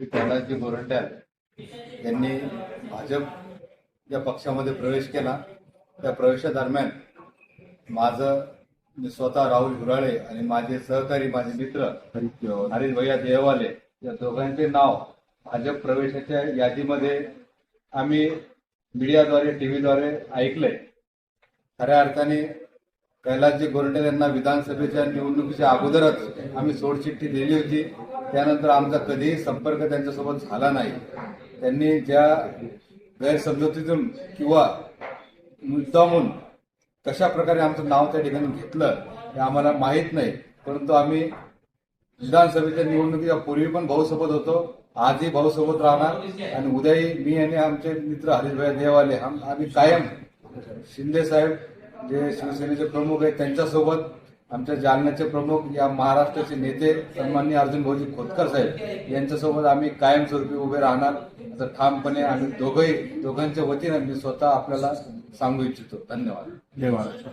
की कैलासजी गोरंट्याल यांनी भाजप या पक्षामध्ये प्रवेश केला. त्या प्रवेशादरम्यान माझं मी स्वतः राहुल हुराळे आणि माझे सहकारी माझे मित्र हरीश भैया देवाले या दोघांचे नाव भाजप प्रवेशाच्या यादीमध्ये आम्ही मीडियाद्वारे टीव्हीद्वारे ऐकलंय. खऱ्या अर्थाने कैलासजी गोरंटे यांना विधानसभेच्या निवडणुकीच्या अगोदरच आम्ही सोडचिठ्ठी दिली होती. त्यानंतर आमचा कधीही संपर्क त्यांच्यासोबत झाला नाही. त्यांनी ज्या गैरसमजुतीतून किंवा मुद्दामून कशा प्रकारे आमचं नाव त्या ठिकाणी घेतलं हे आम्हाला माहीत नाही. परंतु आम्ही विधानसभेच्या निवडणुकीच्या पूर्वी पण भाऊसोबत होतो आजही भाऊसोबत राहणार आणि उद्याही मी आणि आमचे मित्र हरीशभाई देवाले आम्ही कायम शिंदे साहेब जे शिवसेनेचे प्रमुख आहेत त्यांच्यासोबत आमच्या जालन्याचे प्रमुख या महाराष्ट्राचे नेते सन्मान्य अर्जुन भाऊजी खोतकर साहेब यांच्यासोबत आम्ही कायमस्वरूपी उभे राहणार. असं ठामपणे आम्ही दोघंही दोघांच्या वतीनं मी स्वतः आपल्याला सांगू इच्छितो. धन्यवाद. जय महाराष्ट्र.